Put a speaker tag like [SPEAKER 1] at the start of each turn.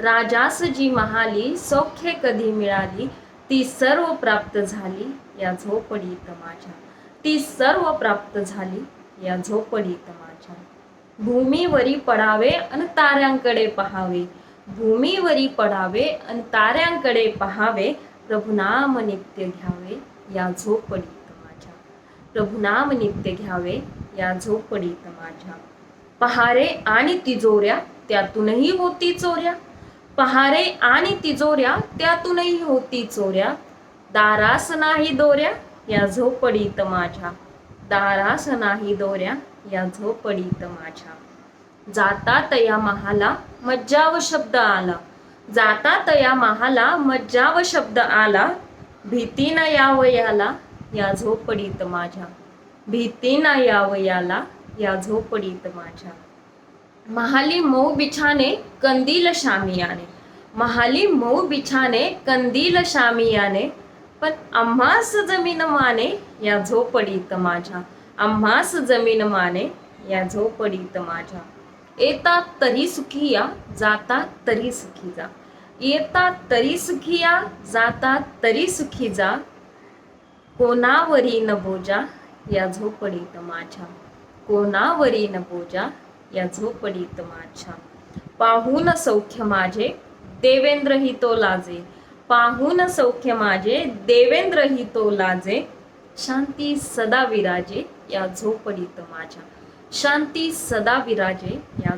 [SPEAKER 1] Rajas जी महाली सौख्य कधी मिळाली? ती सर्व प्राप्त झाली या झोपडीत माझ्या. ती सर्व प्राप्त झाली या झोपडीत माझ्या. भूमीवरी पडावे अन ताऱ्यांकडे पहावे. भूमीवरी पडावे अन ताऱ्यांकडे पहावे. प्रभुनाम नित्य घ्यावे या झोपडीत माझ्या. प्रभुनाम नित्य घ्यावे या झोपडीत माझ्या. पहारे आणि तिजोऱ्या त्यातूनही होती चोऱ्या. पहारे आणि तिजोऱ्या त्यातूनही होती चोऱ्या. दारास नाही दोऱ्या या झोपडीत माझ्या. दारास नाही दोऱ्या या झोपडीत माझ्या. जाता तया महाला मज्जाव शब्द आला. जाता तया महाला मज्जाव शब्द आला. भीतीनं यावयाला या झोपडीत माझ्या. भीतीनं यावयाला या झोपडीत माझ्या. महाली मऊ बिछाने कंदील शामियाने. महाली मऊ बिछाने कंदील शामियाने पण आम्हास जमीन माने या झोपडीत माझ्या. आम्हास जमीन माने या झोपडीत माझ्या. येतात तरी सुखिया जातात तरी सुखी जा येतात तरी सुखिया जातात तरी सुखी जा कोणावरी न बोजा या झोपडीत माझ्या. कोणावरी न बोजा या झोपडीत माझ्या. पाहून सौख्य माझे देवेंद्र ही तो लाजे. पाहून सौख्य माझे देवेंद्र ही तो लाजे. शांती सदा विराजे या झोपडीत माझ्या. शांती सदा विराजे या